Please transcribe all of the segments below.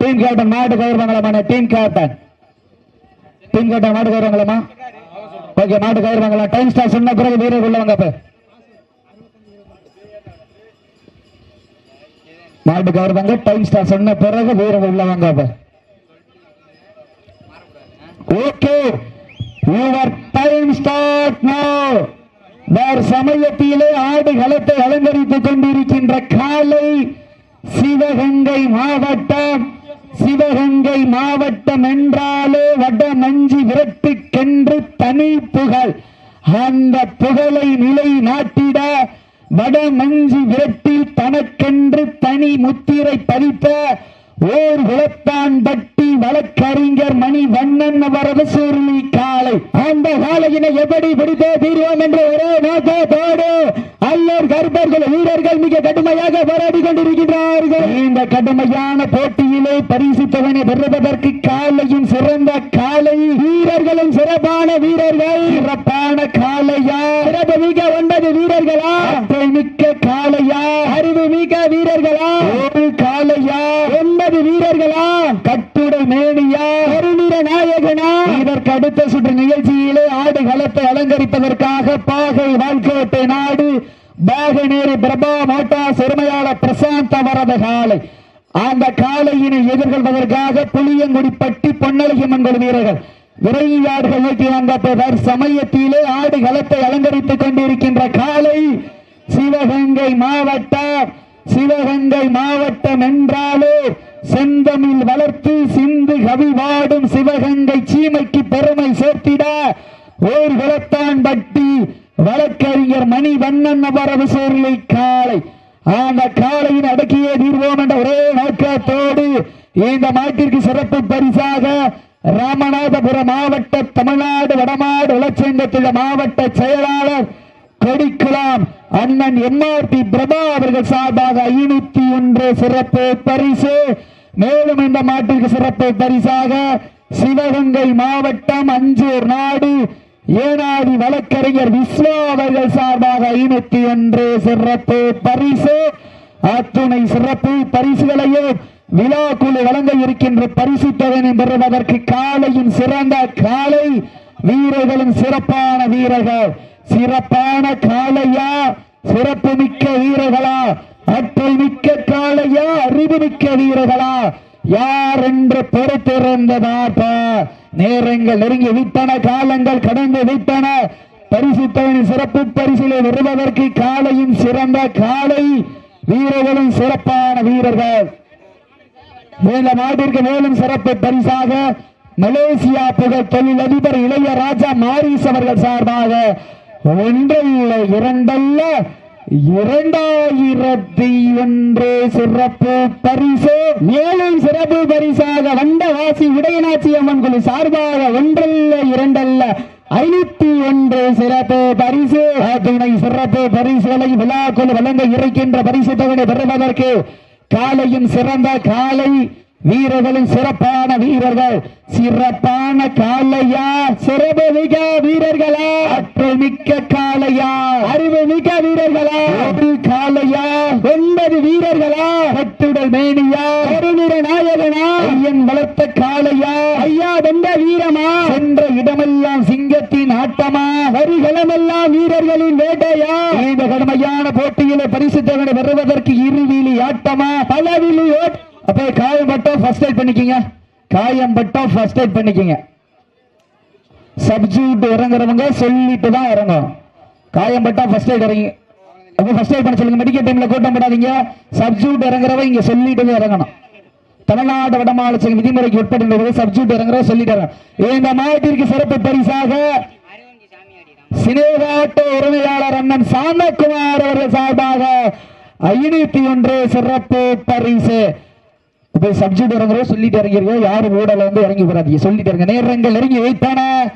Team captain மாடு கயிறுவாங்களா team captain team captain மாட்டு கயிறுவாங்களா ஓகே மாட்டு கயிறுவாங்களா டைம் ஸ்டார் சொன்ன பிறகு வீரர் உள்ளவங்க அப்ப. மாட்டு கயிறுவாங்க டைம் ஸ்டார் சொன்ன பிறகு வீரர் உள்ளவங்க ஓகே யுவர் டைம் ஸ்டார்ட் நவ வேறு சமயத்திலே ஆடு களத்தை அலங்கரித்துக் கொண்டிருக்கின்ற காலை சிவகங்கை மாவட்டம் சிவகங்கை மாவட்டம் என்றாலே வடமஞ்சி விரட்டுக்கென்று தனி புகழ். அந்த புகழை நிலை நாட்டிட வடமஞ்சி விரட்டில் தனக்கென்று தனி முத்திரை பதித்த ஓர் குலத்தான் பட்டி வழக்கறிஞர் மணி வண்ணன் அவரது சுருளி காலை. அந்த காலையினை எப்படி பிடித்தே தீர்வோம் என்ற ஒரே நோக்கத்தோடு அல்லர் கர்ப்பர்கள் வீரர்கள் மிக கடுமையாக போராடி கொண்டிருக்கிறார்கள் இந்த கடுமையான போட்டியிலே பரிசுத்தவனை பெறுவதற்கு காலையும் சிறந்த காலை வீரர்களும் சிறப்பான வீரர்கள். சிறப்பான காலையா? சிறப்பு மிக ஒன்பது வீரர்களா? மிக்க காலையா? அறிவு மிக்க வீரர்களா? ஒரு காலையா? ஒன்பது வீரர்களா? கட்டுடை கருநிற நாயகனா? இதற்கு அடுத்த சுற்று நிகழ்ச்சியிலே ஆடு களத்தை அலங்கரிப்பதற்காக பாகை வாழ்க்கோட்டை நாடு பாகநேரி பிரபா மோட்டா சிறுமையாளர் பிரசாந்த் அவரது காலை. அந்த காலையினை எதிர்கொள்வதற்காக புளியங்குடிப்பட்டி பொன்னழகியம்மன் குழு வீரர்கள். விரைவாடுகள் நோக்கி வந்த சமயத்திலே ஆடு களத்தை அலங்கரித்துக் கொண்டிருக்கின்ற காலை சிவகங்கை மாவட்டம் சிவகங்கை மாவட்டம் என்றாலே செந்தமிழ் வளர்த்து சிந்து கவி வாடும் சிவகங்கை சீமைக்கு பெருமை சேர்த்திட ஓர் குலத்தான் பட்டி வழக்கறிஞர் மணி வண்ணன் அவரது சூர்லை காலை. அந்த காலையின் அடக்கியே தீர்வோம் என்ற ஒரே நோக்கத்தோடு இந்த மாட்டிற்கு சிறப்பு பரிசாக ராமநாதபுரம் மாவட்ட தமிழ்நாடு வடமாடு உலச்சங்கத்தில் மாவட்ட செயலாளர் கொடிக்குலாம் அண்ணன் எம்ஆர்பி பிரபா அவர்கள் சார்பாக ஐநூத்தி ஒன்று சிறப்பு பரிசு. மேலும் இந்த மாட்டிற்கு சிறப்பு பரிசாக சிவகங்கை மாவட்டம் அஞ்சூர் நாடு ஏனாதி வழக்கறிஞர் விஸ்வா அவர்கள் சார்பாக ஐநூத்தி ஒன்று சிறப்பு பரிசு. அத்துணை சிறப்பு பரிசுகளையும் விழா குழு வழங்க இருக்கின்ற பரிசு தொகையை பெறுவதற்கு காலையின் சிறந்த காலை. வீரர்களும் சிறப்பான வீரர்கள். சிறப்பான காளையா சிறப்பு மிக்க வீரர்களா ஆற்றல் மிக்க காளையா அறிவு மிக்க வீரர்களா? யார் என்று பொறுத்திருந்ததாக நேரங்கள் நெருங்கி விட்டன காலங்கள் கடந்து விட்டன. பரிசுத்தவனின் சிறப்பு பரிசிலை வருவதற்கு காலையும் சிறந்த காலை வீரர்களும் சிறப்பான வீரர்கள். இந்த நாட்டிற்கு மேலும் சிறப்பு பரிசாக மலேசியா புகழ் தொழிலதிபர் இளையராஜா மாரிஸ் அவர்கள் சார்பாக ஒன்றல்ல இரண்டல்ல. இரண்டாயிரத்தி ஒன்று சிறப்பு பரிசு மேலும் சிறப்பு பரிசாக வண்டவாசி உடையநாச்சி அம்மன் குழு சார்பாக ஒன்றல்ல இரண்டல்ல. ஐநூத்தி ஒன்று சிறப்பு பரிசு. துணை சிறப்பு பரிசுகளை விழாக்குழு வழங்க இருக்கின்ற பரிசு தொகை பெறுவதற்கு காலையும் சிறந்த காலை வீரர்களும் சிறப்பான வீரர்கள். சிறப்பான காலையா சிறப்பு மிக வீரர்களா. ஆற்றல் மிக்க காளையா. அறிவு மிக வீரர்களா. ஒரு காளையா? ஒன்பது வீரர்களா. கட்டுடல் மேனியா. பெருநிற நாயகனா. ஐயன் வளர்த்த காளையா. ஐயா வென்ற வீரமா. சென்ற இடமெல்லாம் சிங்கத்தின் ஆட்டமா. வரிகளமெல்லாம் வீரர்களின் வேட்டையா. இந்த கடுமையான போட்டியிலே பரிசு தொகை பெறுவதற்கு இருவிலி ஆட்டமா. பலவிலி ஓட் அப்ப காயம்பட்டம் ஃபர்ஸ்ட் எய்ட் பண்ணிக்கங்க. காயம்பட்டம் ஃபர்ஸ்ட் எய்ட் பண்ணிக்கங்க. சப்ஜூட் இறங்குறவங்க சொல்லிட்டு தான் இறங்கும் காயம் பட்டா ஃபர்ஸ்ட் எய்ட் இறங்கி அப்ப ஃபர்ஸ்ட் எய்ட் பண்ண சொல்லுங்க. மெடிக்கல் டைம்ல கூட்டம் போடாதீங்க. சப்ஜூட் இறங்குறவங்க இங்க சொல்லிட்டு தான் இறங்கணும். தமிழ்நாடு வடமாநில விதிமுறைக்கு உட்பட்டு சப்ஜூட் இறங்குறவ சொல்லிட்டு இந்த மாவட்டத்திற்கு சிறப்பு பரிசாக சினேகாட்டு உரிமையாளர் அண்ணன் சாமக்குமார் அவர்கள் சார்பாக ஐநூத்தி ஒன்று சிறப்பு பரிசு. இப்ப சப்ஜெக்ட் இறங்குறோம் சொல்லிட்டு இறங்கிருக்கோம் யாரும் ஊடல வந்து இறங்கி போறாதீங்க. சொல்லிட்டு இருங்க. நேரங்கள் நெருங்கி வைத்தன.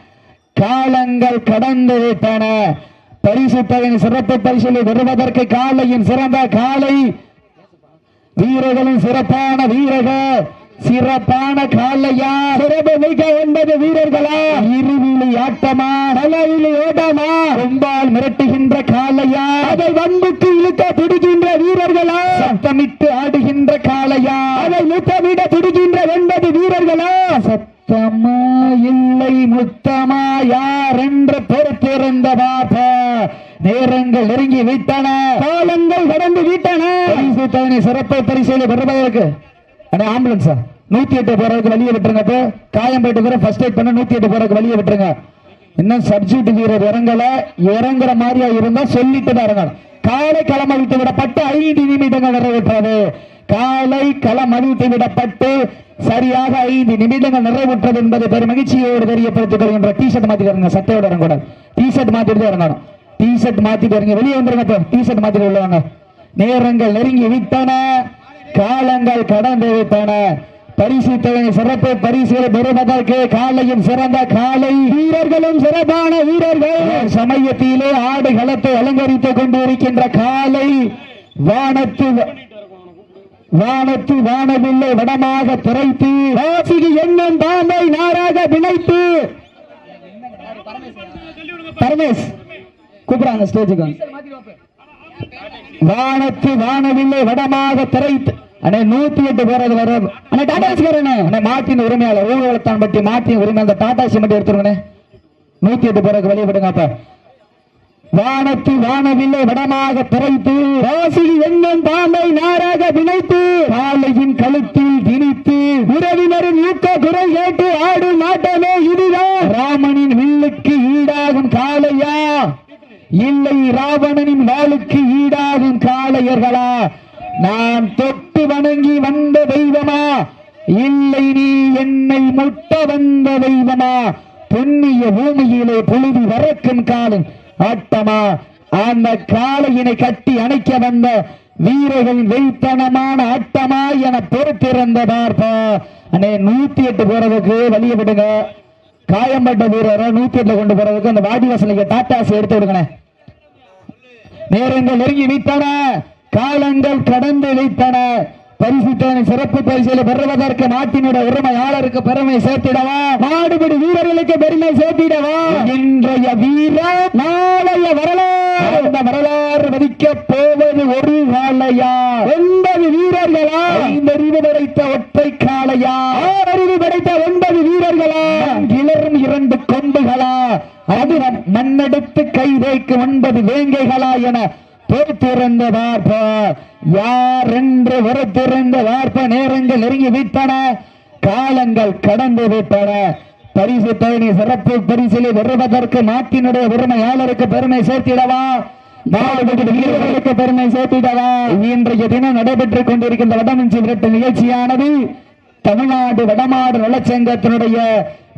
காலங்கள் கடந்து விட்டன பரிசு தொகை சிறப்பு பரிசிலை பெறுவதற்கு காலையின் சிறந்த காலை. வீரர்களும் சிறப்பான வீரர்கள். சிறப்பான காலையா சிறப்பு மிக ஒன்பது வீரர்களா? இருவிழி ஆட்டமா? நலவிழி ஓட்டமா? கொம்பால் மிரட்டுகின்ற காலையா அதை வம்புக்கு இழுக்க துடிக்கின்ற வீரர்களா? சத்தமிட்டு ஆடுகின்ற காலையா அதை முத்தமிட துடிக்கின்ற ஒன்பது வீரர்களா? சத்தமா இல்லை முத்தமா? யார் என்று பொறுத்திருந்த பாப்பா நேரங்கள் நெருங்கி விட்டன. காலங்கள் கடந்து விட்டன. சிறப்பு பரிசீலனை பெறுவதற்கு அண்ணா ஆம்புலன்ஸா நூத்தி எட்டு போறதுக்கு வெளியே விட்டுருங்க இப்போ காயம் போயிட்டு கூட ஃபர்ஸ்ட் எய்ட் பண்ண நூத்தி எட்டு போறதுக்கு வெளியே விட்டுருங்க. இன்னும் சப்ஜெக்ட் வீரர் இறங்கல. இறங்குற மாதிரியா இருந்தா சொல்லிட்டு தான் இறங்கணும். காலை களம் அழித்து விடப்பட்டு ஐந்து நிமிடங்கள் நிறைவேற்றது. காலை களம் அழித்து விடப்பட்டு சரியாக ஐந்து நிமிடங்கள் நிறைவேற்றது என்பதை பெரும் மகிழ்ச்சியோடு தெரியப்படுத்திக் கொள்கின்ற டி ஷர்ட் மாத்திட்டு இறங்க சட்டையோட இறங்கக்கூடாது. டி ஷர்ட் மாத்திட்டு தான் இறங்கணும். டி ஷர்ட் மாத்திட்டு இறங்க வெளியே வந்துருங்க டி ஷர்ட் மாத்திட்டு உள்ளவங்க நேரங்கள் நெருங்கி விட்டன. காலங்கள் கடந்து விட்டன. பரிசு சிறப்பு பரிசுகளை பெறுவதற்கு காலையும் சிறந்த காலை. வீரர்களும் சிறப்பான வீரர்கள். சமயத்திலே ஆடு களத்தை அலங்கரித்துக் கொண்டிருக்கின்ற காலை. வானத்து வானத்து வானவில்லை வடமாக திரைத்து. வாசிக்கு எண்ணம் பாம்பை நாராக பிணைத்து. பரமேஷ் கூப்பிடுறாங்க ஸ்டேஜுக்கு வானத்து வானவில்லை வடமாக திரைத்து. அண்ணே நூத்தி எட்டு போறது வரும். அண்ணே டாடாஸ்காரண்ணே அண்ணே. மாட்டின் உரிமையாளர் ஊர்வலத்தான் பற்றி மாட்டின் உரிமையாளர் அந்த டாடாசி மட்டும் எடுத்துருங்கண்ணே நூத்தி எட்டு போறதுக்கு வெளியே விடுங்க அப்ப. வானத்து வானவில்லை வடமாக பிறந்து ராசியில் எண்ணம் பாம்பை நாராக பிணைத்து காலையின் கழுத்தில் திணித்து உறவினரின் ஊக்க குரல் கேட்டு ஆடும் நாட்டமே இதுதான். ராமனின் வில்லுக்கு ஈடாகும் காளையா? இல்லை ராவணனின் வாளுக்கு ஈடாகும் காளையர்களா? நான் தொட்டு வணங்கி வந்த தெய்வமா? இல்லை நீ என்னை முட்ட வந்த தெய்வமா? புண்ணிய பூமியிலே புழுதி வரக்கும் காலம் ஆட்டமா? அந்த காளையினை கட்டி அணைக்க வந்த வீரர்கள் வெய்த்தனமான ஆட்டமா என பொறுத்திருந்த பார்ப்பா. அண்ணே நூத்தி எட்டு போறதுக்கு வழிய விடுங்க. காயம்பட்ட வீரரை நூத்தி எட்டுல கொண்டு போறதுக்கு அந்த வாடி வசனிக்கு டாட்டாசி எடுத்து விடுங்கண்ணே. நேரங்கள் நெருங்கி வைத்தன காலங்கள் கடந்து வைத்தன பரிசுத்தனை சிறப்பு பரிசையில் பெறுவதற்கு நாட்டினுடைய உரிமையாளருக்கு பெருமை சேர்த்திடவா? நாடுபடி வீரர்களுக்கு பெருமை சேர்த்திடவா? இன்றைய வீரர் நாளைய வரலாறு. அந்த வரலாறு மதிக்க போவது ஒரு காலையா ஒன்பது வீரர்களா? ஐந்து அறிவு படைத்த ஒற்றை காளையா? ஆறு அறிவு படைத்த ஒன்பது வீரர்களா? கிளறும் இரண்டு கொம்புகளா? அது மண்ணெடுத்து கை வைக்கும் ஒன்பது வேங்கைகளா என பொறுத்திருந்த வார்ப்ப யார் என்று பொறுத்திருந்த வார்ப்ப நேரங்கள் நெருங்கி விட்டன காலங்கள் கடந்து விட்டன. பரிசு பயணி சிறப்பு பரிசிலை பெறுவதற்கு நாட்டினுடைய உரிமையாளருக்கு பெருமை சேர்த்திடவா? வீரர்களுக்கு பெருமை சேர்த்திடவா? இன்றைய தினம் நடைபெற்றுக் கொண்டிருக்கின்ற வடமஞ்சி விரட்டு நிகழ்ச்சியானது தமிழ்நாடு வடமாடு நலச்சங்கத்தினுடைய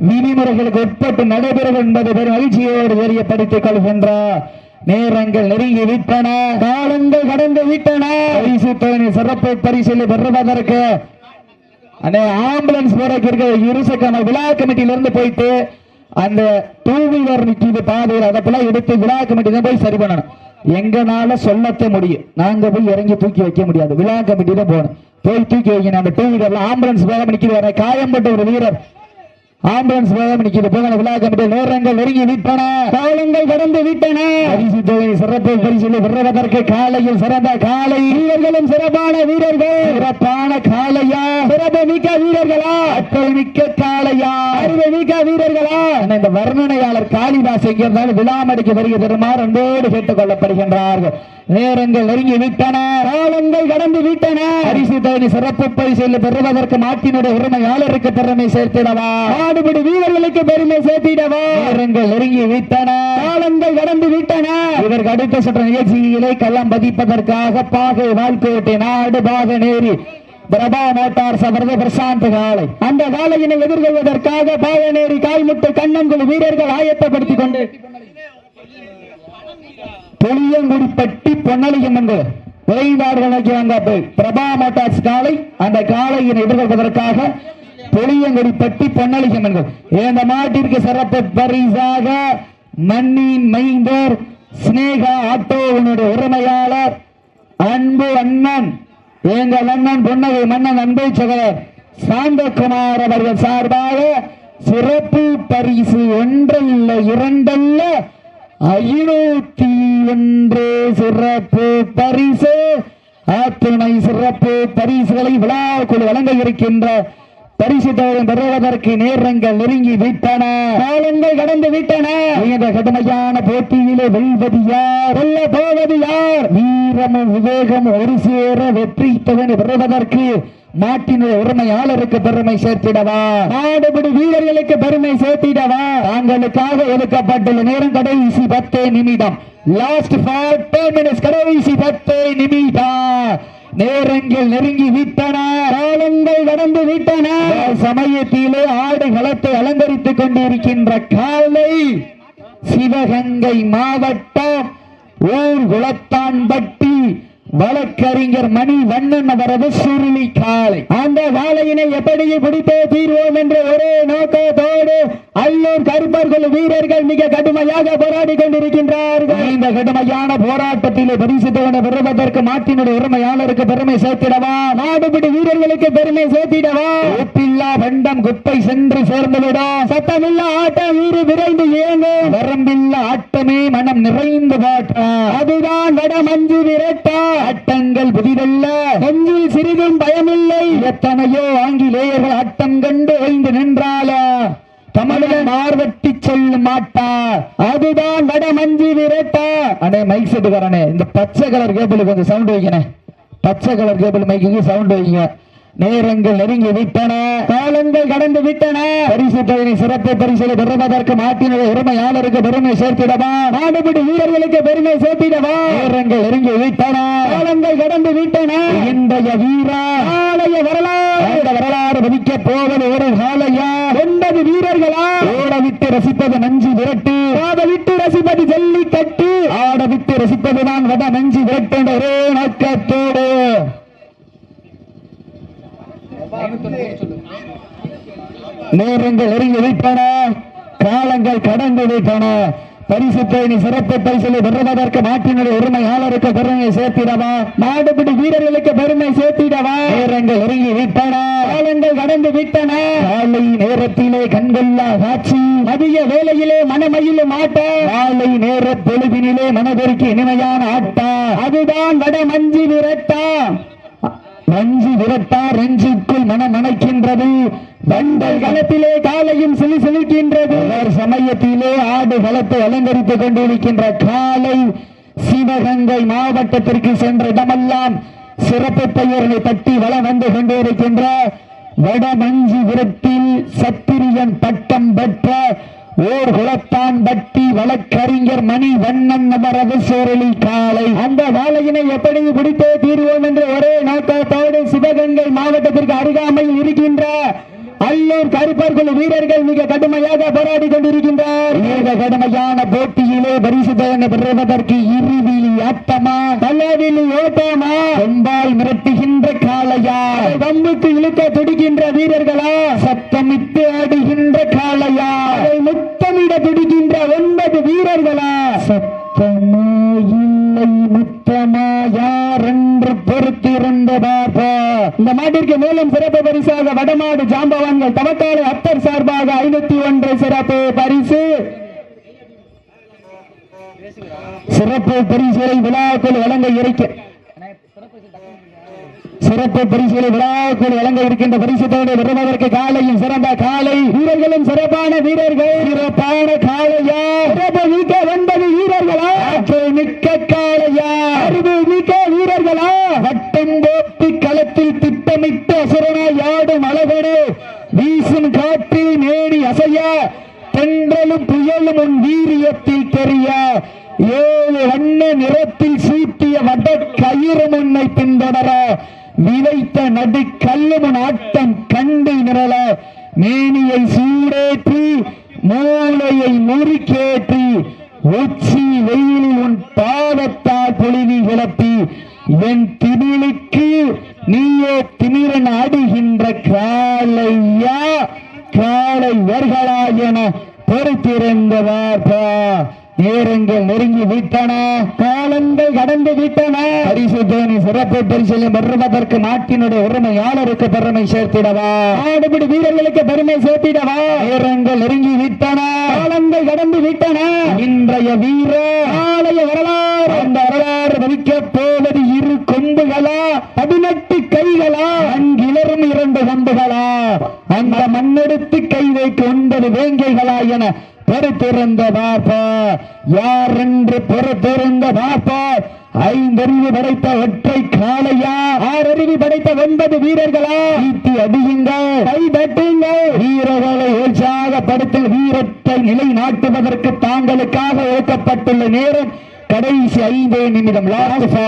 விதிமுறைகளுக்கு உட்பட்டு நடைபெறும் என்பது பெரும் மகிழ்ச்சியோடு தெரியப்படுத்திக் கொள்கின்றார் நேரங்கள் நெருங்கி விட்டன. காலங்கள் கடந்து விட்டன. பரிசு தொகை சிறப்பு பரிசீலனை பெறுவதற்கு ஆம்புலன்ஸ் போறதுக்கு இருக்கிற இருசக்கர விழா கமிட்டியில இருந்து போயிட்டு அந்த டூ வீலர் நிக்கிது பாதையில் அதெல்லாம் எடுத்து விழா கமிட்டி தான் போய் சரி பண்ணணும். எங்கனால சொல்லத்த முடியும். நாங்க போய் இறங்கி தூக்கி வைக்க முடியாது. விழா கமிட்டி தான் போகணும். போய் தூக்கி வைக்கணும். அந்த டூ வீலர்ல ஆம்புலன்ஸ் போக நிக்கிறாரு காயம்பட்ட ஒரு வீரர் ஆம்புலன்ஸ் போக நிக்கிது போக விழா கமிட்டி நேரங்கள் நெருங்கி விட்டன. காலங்கள் கடந்து விட்டன. பரிசு தொகை சிறப்பு பரிசிலை பெறுவதற்கு காலையில் சிறந்த காலை. வீரர்களும் சிறப்பான வீரர்கள். சிறப்பான காளையா? சிறப்பு மிக்க வீரர்களா? அக்கள் மிக்க காளையா? அறிவு மிக்க வீரர்களா? இந்த வர்ணனையாளர் காளிதாஸ் எங்க இருந்தாலும் விழாமடிக்கு வருகை பெறுமாறு அன்போடு கேட்டுக் கொள்ளப்படுகின்றார்கள். நேரங்கள் நெருங்கி விட்டன. காலங்கள் பரிசு தொகை சிறப்பு பரிசில் பெறுவதற்கு நாட்டினுடைய உரிமையாளருக்கு பெருமை சேர்த்திடவா. நாடுபடி வீரர்களுக்கு பெருமை சேர்த்திடவா. நேரங்கள் நெருங்கி விட்டன. காலங்கள் கடந்து விட்டன. இதற்கு அடுத்த சுற்ற நிகழ்ச்சியிலே களம் பதிப்பதற்காக பாகை வாழ்க்கோட்டை நாடு பாக நேரி பிரபா மோட்டார்ஸ் அவரது பிரசாந்த் காலை. அந்த காலையினை எதிர்கொள்வதற்காக பாகநேரி காய்முட்டு கண்ணங்குழு வீரர்கள் ஆயத்தப்படுத்திக் கொண்டு புளியங்குடிப்பட்டி பொன்னலியம்மன் விரைந்தார்கள் நோக்கி வந்த பிரபா மோட்டார்ஸ் காலை அந்த காலையினை எதிர்கொள்வதற்காக புளியங்குடிப்பட்டி பொன்னலியம்மன் இந்த மாட்டிற்கு சிறப்பு பரிசாக மண்ணின் மைந்தர் சினேகா ஆட்டோவினுடைய உரிமையாளர் அன்பு அண்ணன் எங்கள் அண்ணன் பொன்னகை மன்னன் அன்பை சகோதரர் சாந்தகுமார் அவர்கள் சார்பாக சிறப்பு பரிசு ஒன்றல்ல இரண்டல்ல. ஐநூத்தி ஒன்று சிறப்பு பரிசு. அத்துணை சிறப்பு பரிசுகளை விழாக்குழு வழங்க இருக்கின்ற பரிசு தொகை பெறுவதற்கு நேரங்கள் நெருங்கி விட்டன. காலங்கள் கடந்து விட்டன. இந்த கடுமையான போட்டியிலே வெல்வது யார்? வெல்ல போவது யார்? வீரமும் விவேகமும் ஒரு சேர வெற்றி தொகை பெறுவதற்கு நாட்டினுடைய உரிமையாளருக்கு பெருமை சேர்த்திடவா? நாடுபடி வீரர்களுக்கு பெருமை சேர்த்திடவா? தாங்களுக்காக ஒதுக்கப்பட்டுள்ள நேரம் கடைசி பத்தே நிமிடம். லாஸ்ட் ஃபார் டென் மினிட்ஸ் கடைசி பத்தே நிமிடம். நேரங்கள் நெருங்கி விட்டன காலங்கள் கடந்து விட்டன. சமயத்திலே ஆடு களத்தை அலங்கரித்துக் கொண்டிருக்கின்ற காலை சிவகங்கை மாவட்டம் ஊர் குளத்தான்பட்டி வழக்கறிஞர் மணி வண்ணன் அவரது சுருளி காலை. அந்த காலையினை எப்படி பிடித்தே தீர்வோம் என்ற ஒரே நோக்கத்தோடு அல்லூர் கருப்பர்கள் வீரர்கள் மிக கடுமையாக போராடி கொண்டிருக்கின்றார்கள். இந்த கடுமையான போராட்டத்திலே பரிசு தொகை பெறுவதற்கு மாட்டினுடைய உரிமையாளருக்கு பெருமை சேர்த்திடவா? நாடுபிடி வீரர்களுக்கு பெருமை சேர்த்திடவா? ஒப்பில்லா வண்டம் குப்பை சென்று சேர்ந்துவிடா சத்தமில்லா ஆட்டம் வீறு விரைந்து இயங்கு. வரம்பில்லா ஆட்டமே மனம் நிறைந்து பாட்டா அதுதான் வட மஞ்சு விரட்டா. ஆட்டங்கள் புதிதல்ல. நெஞ்சில் சிறிதும் பயமில்லை. எத்தனையோ ஆங்கிலேயர்கள் ஆட்டம் கண்டு ஓய்ந்து நின்றாலா. தமிழன் மார்வட்டி சொல்ல மாட்டா அதுதான் வட மஞ்சு விரட்டா. அண்ணே மைக் செட்டுக்காரனே இந்த பச்சை கலர் கேபிளுக்கு கொஞ்சம் சவுண்ட் வைக்கணே பச்சை கலர் கேபிள் மைக்கு சவுண்ட் வைங்க. நேரங்கள் நெருங்கி விட்டன. காலங்கள் கடந்து விட்டன. பரிசு தொகையை சிறப்பு பரிசுகளை பெறுவதற்கு நாட்டினுடைய உரிமையாளருக்கு பெருமை சேர்த்திடவா? நாடுபிடி வீரர்களுக்கு பெருமை சேர்த்திடவா? வீரங்கள் இறங்கி விட்டன. காலங்கள் கடந்து விட்டன. இன்றைய வீரா ஆலய வரலாறு. வரலாறு பதிக்க போவது ஒரு காலையா ஒன்பது வீரர்களா? ஓட விட்டு ரசிப்பது நஞ்சு விரட்டு. ஆட விட்டு ரசிப்பது ஜல்லி கட்டு ஆட விட்டு ரசிப்பதுதான் வட நஞ்சு விரட்டு என்ற ஒரே நோக்கத்தோடு. நேரங்கள் நெருங்கி விட்டன. காலங்கள் கடந்து விட்டன. பரிசு தேனி சிறப்பு பரிசலை பெறுவதற்கு நாட்டினுடைய உரிமையாளருக்கு பெருமை சேர்த்திடவா? நாடுபிடி வீரர்களுக்கு பெருமை சேர்த்திடவா? நேரங்கள் இறங்கி விட்டன. காலங்கள் கடந்து விட்டன. காலை நேரத்திலே கண்கொள்ளா காட்சி. மதிய வேலையிலே மனமயிலும் ஆட்ட. காலை நேர பொழுதினிலே மனதிற்கு இனிமையான ஆட்டா. அதுதான் வட மஞ்சி விரட்டா. மஞ்சி விரட்டா ரஞ்சிக்குள் மனம் அணைக்கின்றது. வண்டல் களத்திலே காலையும் சிலி சிலிக்கின்றது. ஒரு சமயத்திலே ஆடு களத்தை அலங்கரித்துக் கொண்டிருக்கின்ற காலை சிவகங்கை மாவட்டத்திற்கு சென்ற இடமெல்லாம் சிறப்பு பெயர்களை தட்டி வளம் வந்து கொண்டிருக்கின்ற வடமஞ்சி விரட்டில் சத்திரியன் பட்டம் பெற்ற ஓர் குளத்தான் பட்டி வழக்கறிஞர் மணி வண்ணன் அவரது சோரலி காலை அந்த காலையினை எப்படி பிடித்தே தீர்வோம் என்று ஒரே நோக்கத்தோடு சிவகங்கை மாவட்டத்திற்கு அருகாமையில் இருக்கின்ற அல்லூர் கருப்பர்கள் வீரர்கள் மிக கடுமையாக போராடி கொண்டிருக்கின்றார். மிக கடுமையான போட்டியிலே பரிசு பயனை பெறுவதற்கு இருவிழி ஆட்டமா? பல்லவிழி ஓட்டமா? கொம்பால் மிரட்டுகின்ற காளையா? கம்புக்கு இழுக்க துடிக்கின்ற வீரர்களா? சத்தமிட்டு ஆடுகின்ற காளையா? முத்தமிட துடிக்கின்ற ஒன்பது வீரர்களா? சத்தமா இல்லை முத்தமா மாட்டிற்கு மேலும் சிறப்பு பரிசாக வடமாடு ஜாம்பவான்கள் தவக்காலை அப்பர் சார்பாக ஐநூத்தி ஒன்று சிறப்பு பரிசு. சிறப்பு பரிசுகளை விழாக்கள் வழங்க இருக்க சிறப்பு பரிசுகளை விழாக்குள் வழங்க இருக்கின்ற பரிசுத்தோடு வருவதற்கு காலையும் சிறந்த காலை வீரர்களும் சிறப்பான வீரர்கள். சிறப்பான காலையா சிறப்பு மிக்க ஒன்பது வீரர்களா? மிக்க காளையா? அறிவு மிக்க வீரர்களா? வட்டம் போட்டி களத்தில் திட்டமிட்ட அசுரனாய் ஆடும் அழகனே வீசும் காற்றில் மேடி அசைய தென்றலும் புயலும் உன் வீரியத்தில் தெரிய ஏழு வண்ண நிறத்தில் சூட்டிய வட கயிறு முன்னை பின்தொடர விதைத்த நடு கல்லுமுன் ஆட்டம் கண்டு நிரல மேனியை சூடேற்றி மூளையை முறுக்கேற்றி உச்சி வெயிலில் உன் பாதத்தால் பொழிவி கிளப்பி என் திமிழுக்கு நீயே திமிரன் ஆடுகின்ற காலையா காலை வர்களா என பொறுத்திருந்தவாப்பா நேரங்கள் நெருங்கி விட்டன. காலங்கள் கடந்து விட்டன. பரிசு தேனி சிறப்பு பரிசிலை பெறுவதற்கு நாட்டினுடைய உரிமையாளருக்கு பெருமை சேர்த்திடவா. ஆடுபிடி வீரர்களுக்கு பெருமை சேர்த்திடவா. நேரங்கள் நெருங்கி விட்டன. காலங்கள் கடந்து விட்டன. இன்றைய வீர ஆலய வரலாறு. அந்த வரலாறு வகிக்கப் போவது இரு கொம்புகளா? பதினெட்டு கைகளா? அங்கிலரும் இரண்டு கொம்புகளா அந்த மண்ணெடுத்து கை வைக்க ஒன்பது வேங்கைகளா என பொறுத்திருந்த பாப்பா யார் என்று பொறுத்திருந்த பாப்பா ஐந்தறிவு படைத்த ஒற்றை காலையா ஆறறிவு படைத்த ஒன்பது வீரர்களா? ஈட்டி அடியுங்கள். கை தட்டுங்கள் வீரர்களை உற்சாகப்படுத்த வீரத்தை நிலைநாட்டுவதற்கு தாங்களுக்காக ஒதுக்கப்பட்டுள்ள நேரம் கடைசி ஐந்து நிமிடம். லாஸ்ட்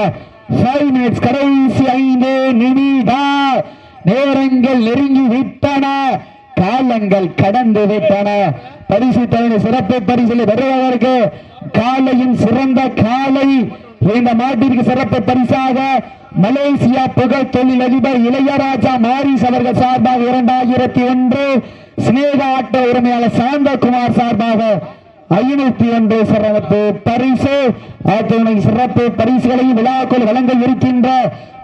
ஃபைவ் மினிட்ஸ் கடைசி ஐந்து நிமிடம். நேரங்கள் நெருங்கி விட்டன. காலங்கள் கடந்து விட்டன பரிசு தலைவர் சிறப்பு பரிசில் வருவதற்கு காலையின் சிறந்த காலை. இந்த மாட்டிற்கு சிறப்பு பரிசாக மலேசியா புகழ் தொழிலதிபர் இளையராஜா மாரிஸ் அவர்கள் சார்பாக இரண்டாயிரத்தி ஒன்று சினேகா ஆட்ட உரிமையாளர் சாந்தகுமார் சார்பாக ஐநூத்தி ஒன்று சிறப்பு பரிசு. அத்துணை சிறப்பு பரிசுகளையும் விழாக்கள் வழங்க இருக்கின்ற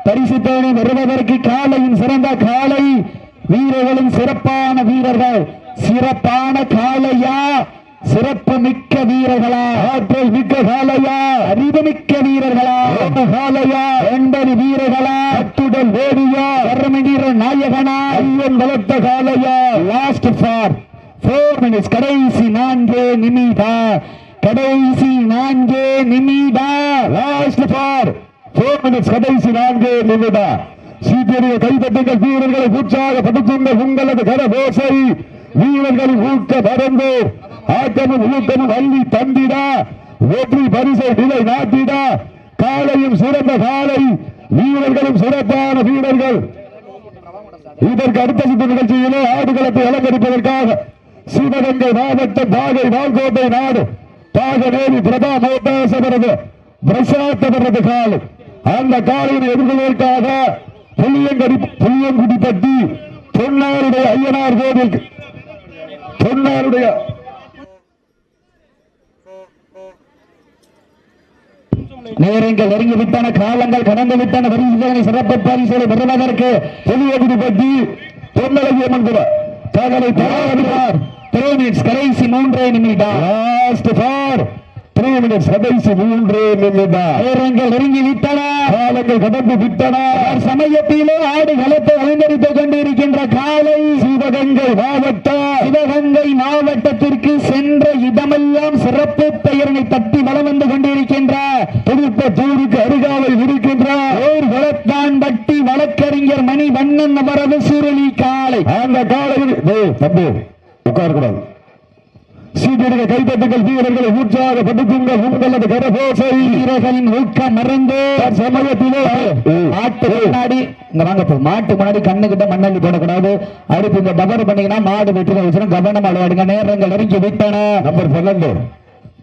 பரிசு தேவை வருவதற்கு காலையின் சிறந்த காலை. வீரர்களும் சிறப்பான வீரர்கள் சிறப்பான காலையா சிறப்பு மிக்க வீரர்களா ஆற்றல் மிக்க காளையா அறிவு மிக்க வீரர்களா காளையா எண்பது வீரர்களா அத்துடன் வேடியா வர்மநீர நாயகனா ஐயன் வளர்த்த காலையா லாஸ்ட் ஃபார் போர் மினிட்ஸ் கடைசி நான்கு நிமிடா கடைசி நான்கு நிமிடா லாஸ்ட் ஃபார் போர் மினிட்ஸ் கடைசி நான்கு நிமிடா. சீட்டிய கைப்பற்றுங்கள் வீரர்களை உற்சாகப்படுத்துங்கள் உங்களது கரபோசை வீரர்களின் ஊக்க பறந்து ஆட்டமும் ஊக்கமும் அள்ளி தந்திடா. வெற்றி பரிசை நிலை நாட்டிடா. காலையும் சிறந்த காலை வீரர்களும் சிறப்பான வீரர்கள். இதற்கு அடுத்த சுற்று நிகழ்ச்சியிலே ஆடுகளத்தை அலங்கரிப்பதற்காக சிவகங்கை மாவட்டம் பாகை வால்கோட்டை நாடு. பாகநேரி பிரபா மோட்டாஸ் அவரது காலம் அந்த காலையில் எதிர்கொள்வதற்காக புளியங்கடி புளியங்குடிப்பட்டி பொன்னாருடைய ஐயனார் கோவில். பொன்னாருடைய நேரங்கள் நெருங்கி விட்டன காலங்கள் கடந்து விட்டன பரிசுகளை சிறப்பு பரிசுகளை பெறுவதற்கு புதியகுடி பற்றி பொன்னழகியம்மன் கூட தகவலை தராவிட்டார் கடைசி மூன்றே நிமிடம். லாஸ்ட் ஃபார் த்ரீ மினிட்ஸ் கடைசி மூன்றே நிமிடம் நேரங்கள் நெருங்கி விட்டன. காலங்கள் கடந்து விட்டன. சமயத்திலே ஆடு களத்தை அலங்கரித்துக் கொண்டிருக்கின்ற காலை சிவகங்கை மாவட்டம். சிவகங்கை மாவட்டத்திற்கு சென்ற இடமெல்லாம் சிறப்பு பெயரினை தட்டி வலம் வந்து கொண்டிருக்கின்ற திருப்பத்தூருக்கு அருகாமையில் இருக்கின்ற ஓர் வளத்தான் பட்டி வழக்கறிஞர் மணி வண்ணன் அவரது சுருளி காலை. அந்த காலையில் தம்பி உட்காரக்கூடாது. சீட்டியர்கள் கைத்தட்டுங்கள் வீரர்களை உற்சாகப்படுத்துங்கள் உங்களது கரபோசை வீரர்களின் ஊக்கம் மறந்து சமயத்திலே மாட்டு முன்னாடி இங்க வாங்க மாட்டு முன்னாடி கண்ணு கிட்ட மண்ணள்ளி போடக்கூடாது. அடுத்து இந்த டபர் பண்ணீங்கன்னா மாடு வெற்றி கவனம் விளையாடுங்க. நேரங்கள் நெருங்கி விட்டன. நம்பர் பன்னெண்டு.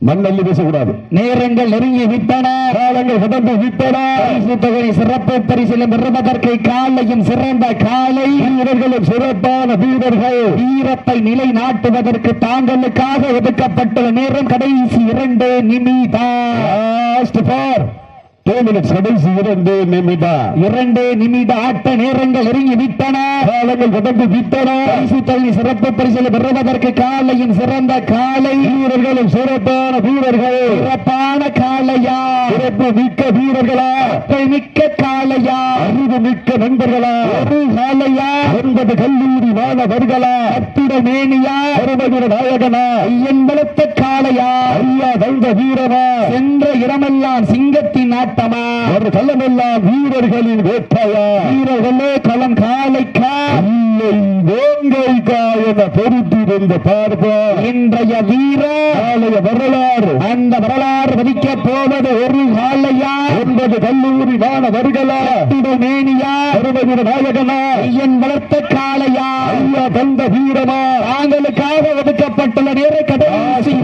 மண்ணள்ளி பேசக்கூடாது நேரங்கள் நெருங்கி விட்டன. காலங்கள் கடந்து விட்டன. தொகை சிறப்பு பரிசிலும் பெறுவதற்கு காலையும் சிறந்த காலை. வீரர்களும் சிறப்பான வீரர்கள். வீரத்தை நிலைநாட்டுவதற்கு தாங்களுக்காக ஒதுக்கப்பட்டுள்ள நேரம் கடைசி இரண்டு நிமிடம். டூ மினிட்ஸ் கடைசி இரண்டு நிமிடம் இரண்டு நிமிட ஆட்ட நேரங்கள் நெருங்கி விட்டன. காலங்கள் கடந்து விட்டன. பரிசு தொகை சிறப்பு பரிசில் பெறுவதற்கு காலையும் சிறந்த காலை. வீரர்களும் சிறப்பான வீரர்கள். சிறப்பான காளையா சிறப்பு மிக்க வீரர்களா? சிறப்பு மிக்க காளையா அறிவு மிக்க நண்பர்களா? ஒரு காளையா ஒன்பது கல்லூரி மாணவர்களா? அத்திட மேனியா அருமகிர நாயகனா? ஐயன் பலத்த காளையா? ஐயா தந்த வீரமா சென்ற இடமெல்லாம் சிங்கத்தின் ஆட்டமா? ஒரு களமெல்லாம் வீரர்களின் வேட்டையா? வீரர்களே களம் காலைக்கா இல்லை வேங்கைக்கா என பொறுத்திருந்த பார்ப்போம் இன்றைய வீர காலைய வரலாறு. அந்த வரலாறு வதிக்க போவது ஒரு காலையா? ஒன்பது கல்லூரி மாணவர்களா? மேனியா? அருமகிர நாயகனா? ஐயன் வளர்த்த காளையா? ஐயா தந்த வீரமா? தாங்களுக்காக ஒதுக்கப்பட்டுள்ள நேர கடைசி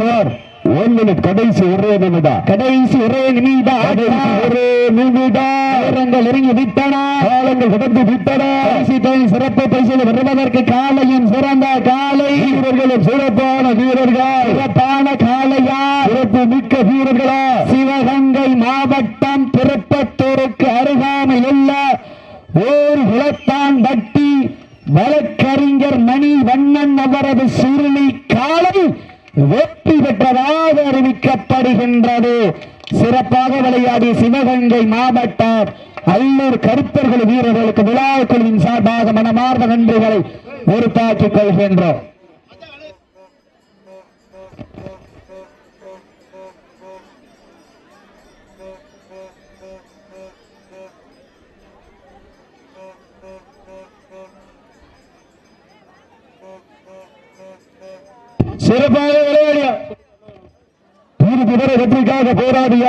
ஒன் மினிட் கடைசி ஒரே நிமிடம். கடைசி ஒரே நிமிடம். கடைசி ஒரே நிமிடம். நெருங்கி விட்டன. காலங்கள் கடந்து விட்டன. பரிசு தொகை சிறப்பு பரிசில் வருவதற்கு காலையும் சிறந்த காலை. வீரர்களும் சிறப்பான வீரர்கள். சிறப்பான காலையா? சிறப்பு மிக்க வீரர்களா? சிவகங்கை மாவட்டம் திருப்பத்தூருக்கு அருகாமையில் உள்ள ஓர் குளத்தான் வட்டி வழக்கறிஞர் மணி வண்ணன் அவரது சுருளி காலை சிறப்பாக விளையாடிய சிவகங்கை மாவட்ட அல்லூர் கருத்தர்கள் வீரர்களுக்கு விழா குழுவின் சார்பாக மனமார்ந்த நன்றிகளை உறுத்தாக்கிக் கொள்கின்றோம். சிறப்பாக விளையாடிய இறுதி வரை வெற்றிக்காக போராடிய